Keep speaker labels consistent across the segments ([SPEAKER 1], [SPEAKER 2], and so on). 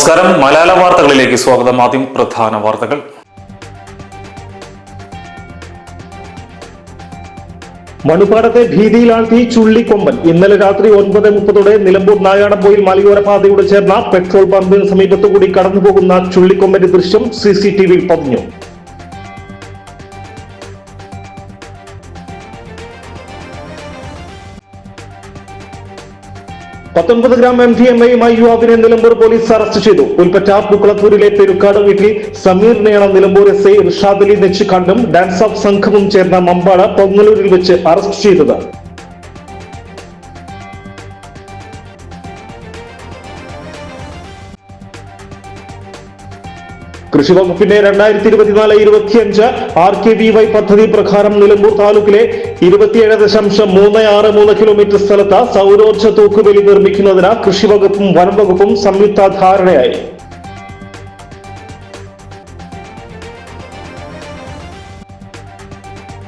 [SPEAKER 1] നമസ്കാരം. മലയാള വാർത്തകളിലേക്ക് സ്വാഗതം. ആദ്യം പ്രധാന വാർത്തകൾ.
[SPEAKER 2] മണുപാടത്തെ ഭീതിയിലാഴ്ത്തി ചുള്ളിക്കൊമ്പൻ. ഇന്നലെ രാത്രി ഒൻപത് മുപ്പതോടെ നിലമ്പൂർ നായാടമ്പോയിൽ മലയോര പാതയോട് ചേർന്ന പെട്രോൾ പമ്പിന് സമീപത്തുകൂടി കടന്നുപോകുന്ന ചുള്ളിക്കൊമ്പന്റെ ദൃശ്യം സി സി ടി വിയിൽ പതിഞ്ഞു. പത്തൊൻപത് ഗ്രാം എം ഡി എം എയുമായി യുവാവിനെ നിലമ്പൂർ പോലീസ് അറസ്റ്റ് ചെയ്തു. പുൽപ്പറ്റ പൂക്കുളത്തൂരിലെ പെരുക്കാട് വീട്ടിൽ സമീറിനെയാണ് നിലമ്പൂർ എസ് ഐ ഇർഷാദ് അലി നെച്ചിക്കാണ്ടും ഡാൻസ് ഓഫ് സംഘവും ചേർന്ന മമ്പാട് പൊങ്ങലൂരിൽ വെച്ച് അറസ്റ്റ് ചെയ്തത്. കൃഷി വകുപ്പിന്റെ രണ്ടായിരത്തി ഇരുപത്തിനാല് ഇരുപത്തിയഞ്ച് ആർ കെ വി വൈ പദ്ധതി പ്രകാരം നിലമ്പൂർ താലൂക്കിലെ ഇരുപത്തിയേഴ് ദശാംശം മൂന്ന് ആറ് മൂന്ന് കിലോമീറ്റർ സ്ഥലത്ത് സൗരോർജ തൂക്കുവേലി നിർമ്മിക്കുന്നതിന് കൃഷി വകുപ്പും വനം സംയുക്ത ധാരണയായി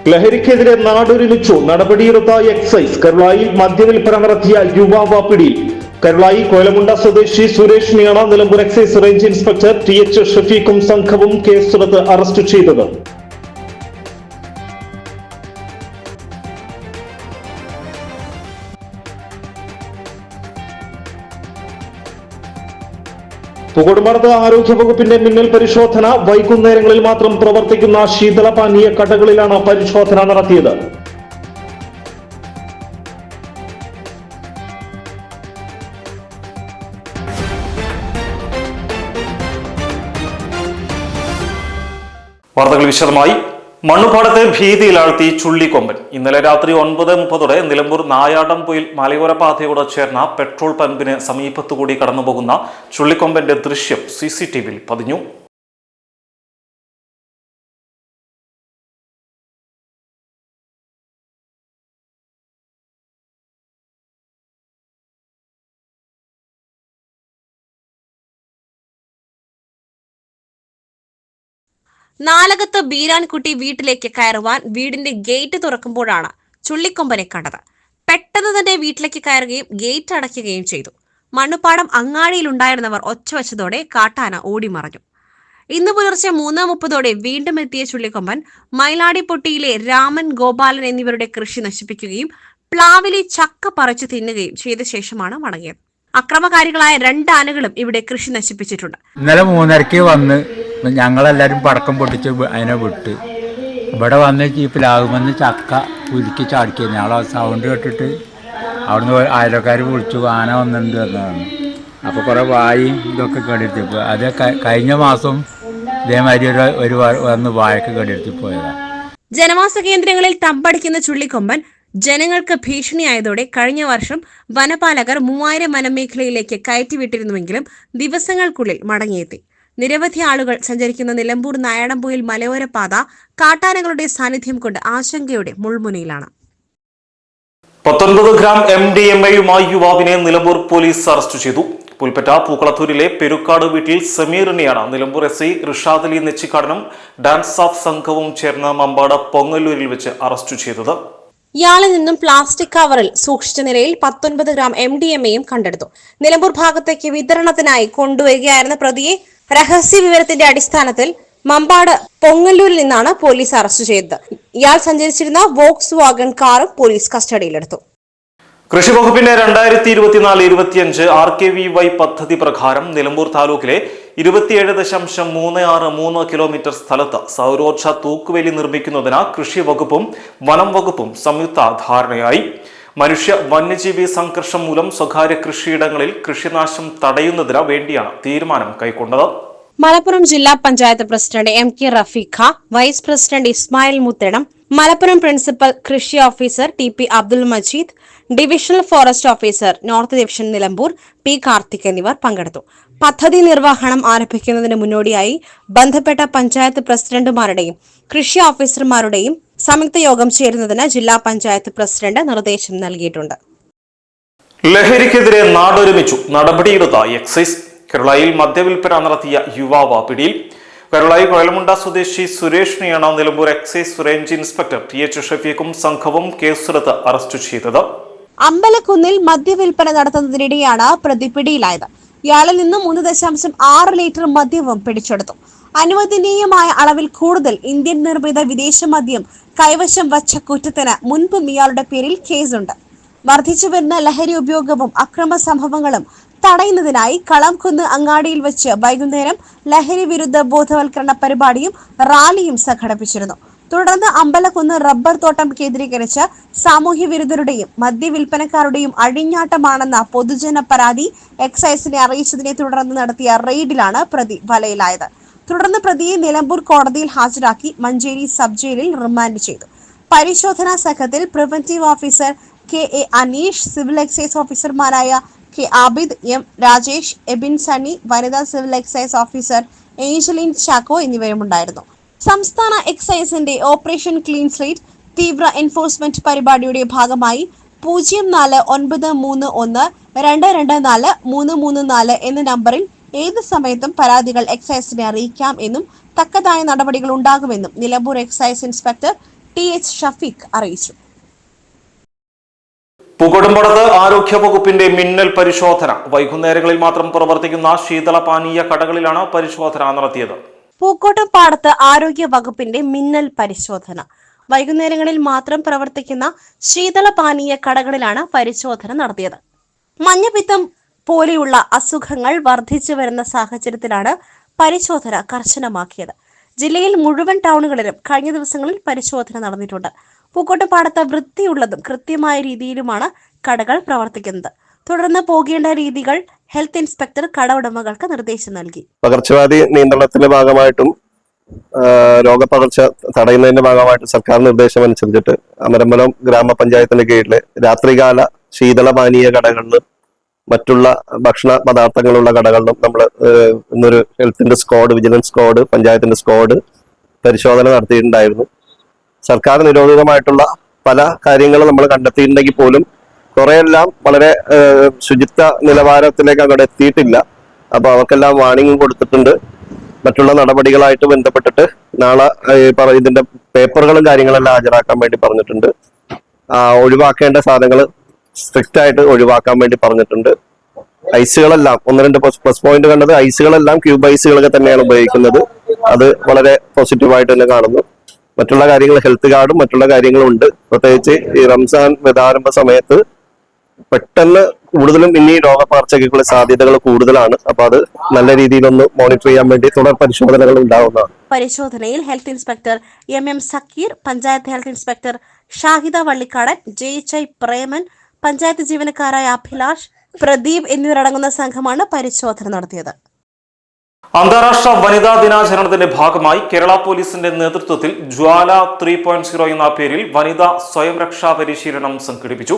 [SPEAKER 2] ലഹരിക്കെതിരെ നാടൊരുമിച്ചു നടപടിയെടുത്ത എക്സൈസ് കരുളായിൽ മദ്യവിൽപ്പന നടത്തിയ യുവാവ പിടിയിൽ കരുളായി കോലമുണ്ട സ്വദേശി സുരേഷിനെയാണ് Nilambur excise range inspector T H ഷഫീഖും സംഘവും കേസെടുത്ത് അറസ്റ്റ് ചെയ്തത്. ആരോഗ്യ വകുപ്പിന്റെ മിന്നൽ പരിശോധന വൈകുന്നേരങ്ങളിൽ മാത്രം പ്രവർത്തിക്കുന്ന ശീതളപാനീയ കടകളിലാണ് പരിശോധന നടത്തിയത്.
[SPEAKER 1] വാർത്തകൾ വിശദമായി. മണ്ണുപാടത്തെ ഭീതിയിലാഴ്ത്തി ചുള്ളിക്കൊമ്പൻ. ഇന്നലെ രാത്രി ഒൻപത് മുപ്പതോടെ നിലമ്പൂർ നായാടംപൊയിൽ മലയോര പാതയോട് ചേർന്ന പെട്രോൾ പമ്പിന് സമീപത്തുകൂടി കടന്നുപോകുന്ന ചുള്ളിക്കൊമ്പന്റെ ദൃശ്യം സി സി ടി വിയിൽ പതിഞ്ഞു.
[SPEAKER 3] നാലകത്ത് ബീരാൻകുട്ടി വീട്ടിലേക്ക് കയറുവാൻ വീടിന്റെ ഗേറ്റ് തുറക്കുമ്പോഴാണ് ചുള്ളിക്കൊമ്പനെ കണ്ടത്. പെട്ടെന്ന് തന്നെ വീട്ടിലേക്ക് കയറുകയും ഗേറ്റ് അടയ്ക്കുകയും ചെയ്തു. മണ്ണുപാടം അങ്ങാടിയിലുണ്ടായിരുന്നവർ ഒച്ചവച്ചതോടെ കാട്ടാന ഓടിമറഞ്ഞു. ഇന്ന് പുലർച്ചെ മൂന്ന് മുപ്പതോടെ വീണ്ടും എത്തിയ ചുള്ളിക്കൊമ്പൻ മയിലാടിപ്പൊട്ടിയിലെ രാമൻ ഗോപാലൻ എന്നിവരുടെ കൃഷി നശിപ്പിക്കുകയും പ്ലാവിലെ ചക്ക പറിച്ചു തിന്നുകയും ചെയ്ത ശേഷമാണ് മടങ്ങിയത്. അക്രമകാരികളായ രണ്ടാനകളും ഇവിടെ കൃഷി നശിപ്പിച്ചിട്ടുണ്ട്.
[SPEAKER 4] ഇന്നലെ മൂന്നരക്ക് വന്ന് ഞങ്ങളെല്ലാവരും പടക്കം പൊട്ടിച്ച് അതിനെ വിട്ട്. ഇവിടെ വന്ന് ഈ പ്ലാവുമെന്ന് ചക്ക ഉരുക്കി ചാടിക്കുക ഞങ്ങൾ സൗണ്ട് കേട്ടിട്ട് അവിടുന്ന് അയലക്കാർ വിളിച്ചു ആന വന്നിട്ടുണ്ട് എന്നതാണ്. അപ്പോൾ കുറേ വായും ഇതൊക്കെ കേടെടുത്തിപ്പോൾ അത് കഴിഞ്ഞ മാസം ഇതേമാതിരി ഒരു ഒരു വന്ന് വായൊക്കെ കേടെടുത്തി പോയതാണ്
[SPEAKER 3] ജനവാസ കേന്ദ്രങ്ങളിൽ തമ്പടിക്കുന്ന ചുള്ളിക്കൊമ്പൻ ജനങ്ങൾക്ക് ഭീഷണിയായതോടെ കഴിഞ്ഞ വർഷം വനപാലകർ മൂവായിരം വനമേഖലയിലേക്ക് കയറ്റിവിട്ടിരുന്നുവെങ്കിലും ദിവസങ്ങൾക്കുള്ളിൽ മടങ്ങിയെത്തി. നിരവധി ആളുകൾ സഞ്ചരിക്കുന്ന നിലമ്പൂർ നായടംപൊയിൽ മലയോര പാത കാട്ടാനകളുടെ സാന്നിധ്യം കൊണ്ട് ആശങ്കയുടെ മുൾമുനയിലാണ്.
[SPEAKER 1] പത്തൊൻപത് ഗ്രാം എം ഡി എം എയുമായി യുവാവിനെ നിലമ്പൂർ പോലീസ് അറസ്റ്റ് ചെയ്തു. പുൽപ്പറ്റ പൂക്കളത്തൂരിലെ പെരുക്കാട് വീട്ടിൽ സമീറിനെയാണ് നിലമ്പൂർ എസ് ഐ റിഷാദ് അലി നെച്ചിക്കാടനും ഡാൻസ് ഓഫ് സംഘവും ചേർന്ന മമ്പാട് പൊങ്ങല്ലൂരിൽ വെച്ച് അറസ്റ്റ് ചെയ്തത്.
[SPEAKER 3] ഇയാളിൽ നിന്നും പ്ലാസ്റ്റിക് കവറിൽ സൂക്ഷിച്ച നിലയിൽ പത്തൊൻപത് ഗ്രാം എം ഡി എം എയും കണ്ടെടുത്തു. നിലമ്പൂർ ഭാഗത്തേക്ക് വിതരണത്തിനായി കൊണ്ടുവരികയായിരുന്ന പ്രതിയെ രഹസ്യ വിവരത്തിന്റെ അടിസ്ഥാനത്തിൽ മമ്പാട് പൊങ്ങല്ലൂരിൽ നിന്നാണ് പോലീസ് അറസ്റ്റ് ചെയ്തത്. ഇയാൾ സഞ്ചരിച്ചിരുന്ന വോക്സ് വാഗൺ കാറും പോലീസ് കസ്റ്റഡിയിലെടുത്തു.
[SPEAKER 1] കൃഷി വകുപ്പിന്റെ രണ്ടായിരത്തി ഇരുപത്തിനാല് ഇരുപത്തിയഞ്ച് ആർ കെ വി വൈ പദ്ധതി പ്രകാരം നിലമ്പൂർ താലൂക്കിലെ ഇരുപത്തിയേഴ് ദശാംശം മൂന്ന് ആറ് മൂന്ന് കിലോമീറ്റർ സ്ഥലത്ത് സൗരോർജ തൂക്കുവേലി നിർമ്മിക്കുന്നതിന് കൃഷി വകുപ്പും വനം വകുപ്പും സംയുക്ത ധാരണയായി. മനുഷ്യ വന്യജീവി സംഘർഷം മൂലം സ്വകാര്യ കൃഷിയിടങ്ങളിൽ കൃഷിനാശം തടയുന്നതിന് വേണ്ടിയാണ് തീരുമാനം കൈക്കൊണ്ടത്.
[SPEAKER 3] മലപ്പുറം ജില്ലാ panchayat president M K Rafeeqa vice president Ismail Moothedam Malappuram principal കൃഷി officer T P Abdul Majeed divisional forest officer north division Nilambur P Karthik എന്നിവർ പങ്കെടുത്തു. പദ്ധതി നിർവഹണം ആരംഭിക്കുന്നതിന് മുന്നോടിയായി ബന്ധപ്പെട്ട പഞ്ചായത്ത് പ്രസിഡന്റുമാരുടെയും കൃഷി ഓഫീസർമാരുടെയും സംയുക്ത യോഗം ചേരുന്നതിന് ജില്ലാ പഞ്ചായത്ത് പ്രസിഡന്റ് നിർദ്ദേശം നൽകിയിട്ടുണ്ട്.
[SPEAKER 1] ലഹരിക്കെതിരെ നാടൊരുമിച്ചു നടപടിയെടുത്ത എക്സൈസ്. കേരളയിൽ മദ്യവിൽപ്പന നടത്തിയ യുവാവ് പിടിയിൽ. കേരളയിൽ കൊയലമുണ്ട സ്വദേശി സുരേഷിനെയാണ് Nilambur excise range inspector T H ഷഫീഖും സംഘവും കേസെടുത്ത് അറസ്റ്റ് ചെയ്തത്.
[SPEAKER 3] അമ്പലക്കുന്നിൽ മദ്യവിൽപ്പന നടത്തുന്നതിനിടെയാണ് പ്രതി പിടിയിലായത് ഇയാളിൽ നിന്നും മൂന്ന് ദശാംശം ആറ് ലിറ്റർ മദ്യവും പിടിച്ചെടുത്തു. അനുവദനീയമായ അളവിൽ കൂടുതൽ ഇന്ത്യൻ നിർമ്മിത വിദേശ മദ്യം കൈവശം വച്ച കുറ്റത്തിന് മുൻപും ഇയാളുടെ പേരിൽ കേസുണ്ട്. വർദ്ധിച്ചു വരുന്ന ലഹരി ഉപയോഗവും അക്രമ സംഭവങ്ങളും തടയുന്നതിനായി കളംകുന്ന് അങ്ങാടിയിൽ വെച്ച് വൈകുന്നേരം ലഹരി വിരുദ്ധ ബോധവൽക്കരണ പരിപാടിയും റാലിയും സംഘടിപ്പിച്ചിരുന്നു. തുടർന്ന് അമ്പലക്കുന്ന് റബ്ബർ തോട്ടം കേന്ദ്രീകരിച്ച് സാമൂഹ്യ വിരുദ്ധരുടെയും മദ്യവിൽപ്പനക്കാരുടെയും അഴിഞ്ഞാട്ടമാണെന്ന പൊതുജന പരാതി എക്സൈസിനെ അറിയിച്ചതിനെ തുടർന്ന് നടത്തിയ റെയ്ഡിലാണ് പ്രതി വലയിലായത്. തുടർന്ന് പ്രതിയെ നിലമ്പൂർ കോടതിയിൽ ഹാജരാക്കി മഞ്ചേരി സബ് ജയിലിൽ റിമാൻഡ് ചെയ്തു. പരിശോധനാ സംഘത്തിൽ preventive officer K A Aneesh civil excise ഓഫീസർമാരായ K Abid M Rajesh Ebin Sunny വനിതാ civil excise officer Angeline Chacko എന്നിവരുമുണ്ടായിരുന്നു സംസ്ഥാന എക്സൈസിന്റെ ഓപ്പറേഷൻ ക്ലീൻ സ്ലീറ്റ് തീവ്ര എൻഫോഴ്സ്മെന്റ് പരിപാടിയുടെ ഭാഗമായി പൂജ്യം നാല് ഒൻപത് മൂന്ന് ഒന്ന് രണ്ട് രണ്ട് നാല് മൂന്ന് മൂന്ന് നാല് എന്ന നമ്പറിൽ ഏത് സമയത്തും പരാതികൾ എക്സൈസിനെ അറിയിക്കാം എന്നും തക്കതായ നടപടികൾ ഉണ്ടാകുമെന്നും Nilambur excise inspector T H Shafeeq അറിയിച്ചു.
[SPEAKER 1] പൂക്കോട്ടുംപടത്ത് ആരോഗ്യ വകുപ്പിന്റെ മിന്നൽ പരിശോധന. വൈകുന്നേരങ്ങളിൽ മാത്രം പ്രവർത്തിക്കുന്ന ശീതള പാനീയ കടകളിലാണ് പരിശോധന നടത്തിയത്.
[SPEAKER 3] പൂക്കോട്ടം പാടത്ത് ആരോഗ്യ വകുപ്പിന്റെ മിന്നൽ പരിശോധന. വൈകുന്നേരങ്ങളിൽ മാത്രം പ്രവർത്തിക്കുന്ന ശീതള പാനീയ കടകളിലാണ് പരിശോധന നടത്തിയത്. മഞ്ഞപ്പിത്തം പോലെയുള്ള അസുഖങ്ങൾ വർദ്ധിച്ചു വരുന്ന സാഹചര്യത്തിലാണ് പരിശോധന കർശനമാക്കിയത്. ജില്ലയിൽ മുഴുവൻ ടൗണുകളിലും കഴിഞ്ഞ ദിവസങ്ങളിൽ പരിശോധന നടന്നിട്ടുണ്ട്. പൂക്കോട്ടുപാടത്ത് വൃത്തിയുള്ളതും കൃത്യമായ രീതിയിലുമാണ് കടകൾ പ്രവർത്തിക്കുന്നത്. തുടർന്ന് പോകേണ്ട രീതികൾ ഹെൽത്ത് ഇൻസ്പെക്ടർ കട ഉടമകൾക്ക് നിർദ്ദേശം നൽകി.
[SPEAKER 5] പകർച്ചവ്യാധി നിയന്ത്രണത്തിന്റെ ഭാഗമായിട്ടും രോഗപകർച്ച തടയുന്നതിന്റെ ഭാഗമായിട്ട് സർക്കാർ നിർദ്ദേശം അനുസരിച്ചിട്ട് അമരമ്പലം ഗ്രാമപഞ്ചായത്തിന്റെ കീഴിൽ രാത്രികാല ശീതളപാനീയ കടകളിലും മറ്റുള്ള ഭക്ഷണ പദാർത്ഥങ്ങളുള്ള കടകളിലും നമ്മൾ ഇന്നൊരു ഹെൽത്തിന്റെ സ്ക്വാഡ് വിജിലൻസ് സ്ക്വാഡ് പഞ്ചായത്തിന്റെ സ്ക്വാഡ് പരിശോധന നടത്തിയിട്ടുണ്ടായിരുന്നു. സർക്കാർ നിരോധിതമായിട്ടുള്ള പല കാര്യങ്ങളും നമ്മൾ കണ്ടെത്തിയിട്ടുണ്ടെങ്കിൽ പോലും കുറെയെല്ലാം വളരെ ശുചിത്വ നിലവാരത്തിലേക്ക് അങ്ങോട്ട് എത്തിയിട്ടില്ല. അപ്പൊ അവർക്കെല്ലാം വാണിംഗ് കൊടുത്തിട്ടുണ്ട്. മറ്റുള്ള നടപടികളായിട്ട് ബന്ധപ്പെട്ടിട്ട് നാളെ ഇതിന്റെ പേപ്പറുകളും കാര്യങ്ങളെല്ലാം ഹാജരാക്കാൻ വേണ്ടി പറഞ്ഞിട്ടുണ്ട്. ഒഴിവാക്കേണ്ട സാധനങ്ങൾ സ്ട്രിക്റ്റ് ആയിട്ട് ഒഴിവാക്കാൻ വേണ്ടി പറഞ്ഞിട്ടുണ്ട്. ഐസുകളെല്ലാം ഒന്ന് രണ്ട് പ്ലസ് പോയിന്റ് കണ്ടത് ഐസുകളെല്ലാം ക്യൂബ് ഐസുകളൊക്കെ തന്നെയാണ് ഉപയോഗിക്കുന്നത്. അത് വളരെ പോസിറ്റീവായിട്ട് തന്നെ കാണുന്നു. മറ്റുള്ള കാര്യങ്ങൾ ഹെൽത്ത് കാർഡും മറ്റുള്ള കാര്യങ്ങളും ഉണ്ട് പ്രത്യേകിച്ച് ഈ റംസാൻ വ്രതാരംഭ സമയത്ത് പെട്ടെന്ന് കൂടുതലും ഇനി രോഗപകർച്ചയ്ക്കുള്ള സാധ്യതകൾ കൂടുതലാണ്. അപ്പൊ അത് നല്ല രീതിയിലൊന്ന് മോണിറ്റർ ചെയ്യാൻ വേണ്ടി തുടർ പരിശോധനകൾ ഉണ്ടാവുന്നതാണ്.
[SPEAKER 3] പരിശോധനയിൽ health inspector M M Zakir panchayat health inspector Shahida Vallikkadan J H I Preman panchayat ജീവനക്കാരായ Abhilash Pradeep എന്നിവരടങ്ങുന്ന സംഘമാണ് പരിശോധന നടത്തിയത്.
[SPEAKER 1] അന്താരാഷ്ട്ര വനിതാ ദിനാചരണത്തിന്റെ ഭാഗമായി കേരള പോലീസിന്റെ നേതൃത്വത്തിൽ ജ്വാല ത്രീ പോയിന്റ് സീറോ എന്ന പേരിൽ വനിതാ സ്വയം രക്ഷാ പരിശീലനം സംഘടിപ്പിച്ചു.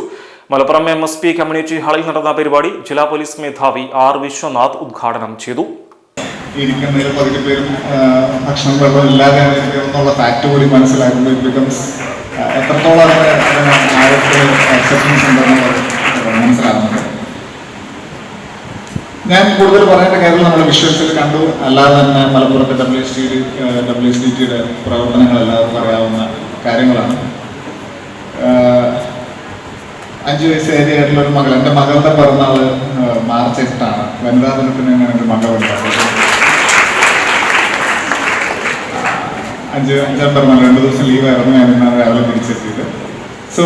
[SPEAKER 1] Malappuram M S P community ഹാളിൽ നടന്ന പരിപാടി ജില്ലാ പോലീസ് മേധാവി ആർ വിശ്വനാഥ് ഉദ്ഘാടനം ചെയ്തു.
[SPEAKER 6] ഇരിക്കുന്നതിൽ പകുതി പേരും ആ, ഭക്ഷണം വെള്ളം ഇരിക്കുന്നതെന്നുള്ള ഫാക്ട് കൂടി മനസ്സിലാക്കുമ്പോൾ ഇറ്റ് ബിക്കംസ് എത്രത്തോളം മനസ്സിലാകുന്നുണ്ട് ഞാൻ കൂടുതൽ പറയേണ്ട കാര്യം നമ്മൾ വിഷ്വൽസിൽ കണ്ടു. അല്ലാതെ തന്നെ മലപ്പുറത്തെ W S T W S D ടിയുടെ പ്രവർത്തനങ്ങൾ എല്ലാവർക്കും അറിയാവുന്ന കാര്യങ്ങളാണ്. അഞ്ച് വയസ്സേരിയായിട്ടുള്ള ഒരു മകൾ. എന്റെ മകളുടെ പിറന്നാൾ മാർച്ച് എട്ടാണ്. വനിതാ ദിനത്തിന് ഞാൻ എന്റെ മകളുണ്ടായത് അഞ്ച് so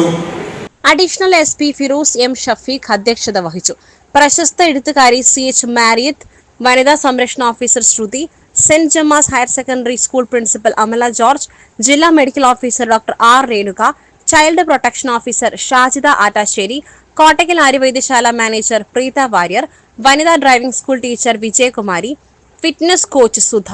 [SPEAKER 3] additional S P Firoz M Shafeeq അധ്യക്ഷത വഹിച്ചു. പ്രശസ്ത എഴുത്തുകാരി സി എച്ച് മാരിയത്ത് വനിതാ സംരക്ഷണ officer Shruthi saint Gemma's higher secondary school principal Amala George ജില്ലാ medical officer doctor R Renuka child protection officer Shajida Attasseri Kottakkal Aryavaidyasala manager Preetha Warrier വനിതാ driving school teacher Vijayakumari fitness coach Sudha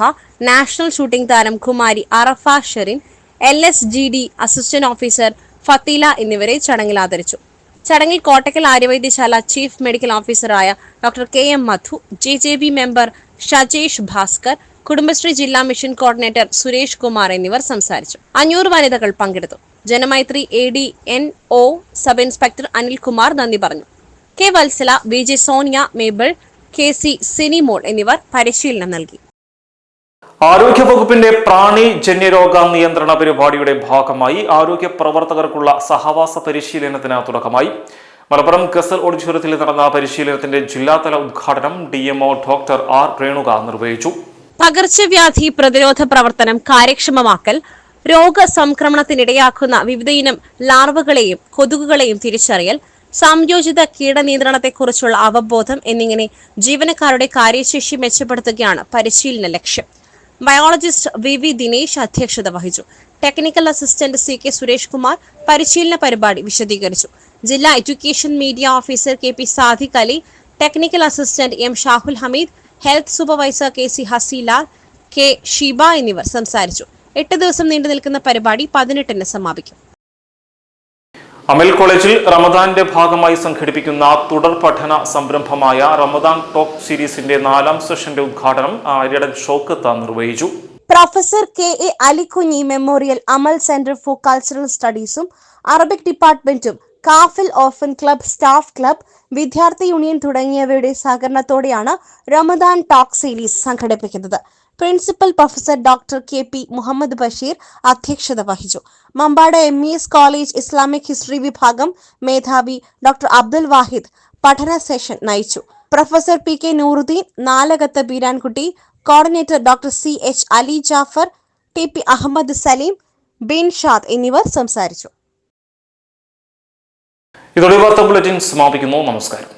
[SPEAKER 3] national shooting താരം Kumari Arafa Sherin L S G D assistant officer Fatheela എന്നിവരെ ചടങ്ങിൽ ആദരിച്ചു. ചടങ്ങിൽ Kottakkal Aryavaidyasala chief medical ഓഫീസറായ doctor K M Madhu J J B member Shajesh Bhaskar Kudumbashree ജില്ലാ mission coordinator Suresh Kumar എന്നിവർ സംസാരിച്ചു. അഞ്ഞൂറ് വനിതകൾ പങ്കെടുത്തു. Janamaithri A D N O sub inspector Anilkumar നന്ദി പറഞ്ഞു. K Vatsala V J Sonia Mabel K C Sinimol എന്നിവർ പരിശീലനം നൽകി.
[SPEAKER 1] ആരോഗ്യ വകുപ്പിന്റെ പ്രാണി ജന്യരോഗ നിയന്ത്രണ പരിപാടിയുടെ ഭാഗമായി ആരോഗ്യ പ്രവർത്തകർക്കുള്ള സഹവാസ പരിശീലനത്തിന് തുടക്കമായി. മലപ്പുറം ഗസൽ ഓഡിറ്റോറിയത്തിൽ നടന്ന പരിശീലനത്തിന്റെ ജില്ലാതല ഉദ്ഘാടനം D MO doctor R Renuka നിർവഹിച്ചു.
[SPEAKER 3] പകർച്ചവ്യാധി പ്രതിരോധ പ്രവർത്തനം കാര്യക്ഷമമാക്കൽ രോഗ സംക്രമണത്തിനിടയാക്കുന്ന വിവിധയിനം ലാർവകളെയും കൊതുകുകളെയും തിരിച്ചറിയൽ സംയോജിത കീടനിയന്ത്രണത്തെക്കുറിച്ചുള്ള അവബോധം എന്നിങ്ങനെ ജീവനക്കാരുടെ കാര്യശേഷി മെച്ചപ്പെടുത്തുകയാണ് പരിശീലന ലക്ഷ്യം. ബയോളജിസ്റ്റ് വി വി ദിനേശ് അധ്യക്ഷത വഹിച്ചു. Technical assistant C K Suresh Kumar പരിശീലന പരിപാടി വിശദീകരിച്ചു. ജില്ലാ education media officer K P Sadiq Ali technical assistant M Shahul Hameed health supervisor K C Haseelal K Shiba എന്നിവർ സംസാരിച്ചു. എട്ട് ദിവസം നീണ്ടു നിൽക്കുന്ന പരിപാടി പതിനെട്ടിന് സമാപിക്കും.
[SPEAKER 1] അമൽ കോളേജിൽ റമദാന്റെ ഭാഗമായി സംഘടിപ്പിക്കുന്ന തുടർ പഠന സംരംഭമായ റമദാൻ ടോക്ക് സീരീസിന്റെ നാലാം സെഷന്റെ ഉദ്ഘാടനം ആര്യടൻ ഷോക്കത്ത നിർവഹിച്ചു.
[SPEAKER 3] Professor K A Alikunji memorial Amal centre for cultural സ്റ്റഡീസും Arabic ഡിപ്പാർട്ട്മെന്റും കാഫിൽ ഓഫൻ ക്ലബ് സ്റ്റാഫ് ക്ലബ് വിദ്യാർത്ഥി യൂണിയൻ തുടങ്ങിയവയുടെ സഹകരണത്തോടെയാണ് റമദാൻ ടോക്ക് സീരീസ് സംഘടിപ്പിക്കുന്നത്. Principal professor doctor K P Muhammad Basheer അധ്യക്ഷത വഹിച്ചു. Mampad M E S college Islamic history വിഭാഗം മേധാവി ഡോക്ടർ അബ്ദുൽ വാഹിദ് പഠന സെഷൻ നയിച്ചു. Professor P K Nooruddin Nalakath Beerankutty coordinator doctor C H Ali Jafar T P Ahammed Saleem Bin Shad എന്നിവർ സംസാരിച്ചു.
[SPEAKER 1] ഇതോടെ വാർത്താ ബുള്ളറ്റിൻ സമാപിക്കുന്നു. നമസ്കാരം.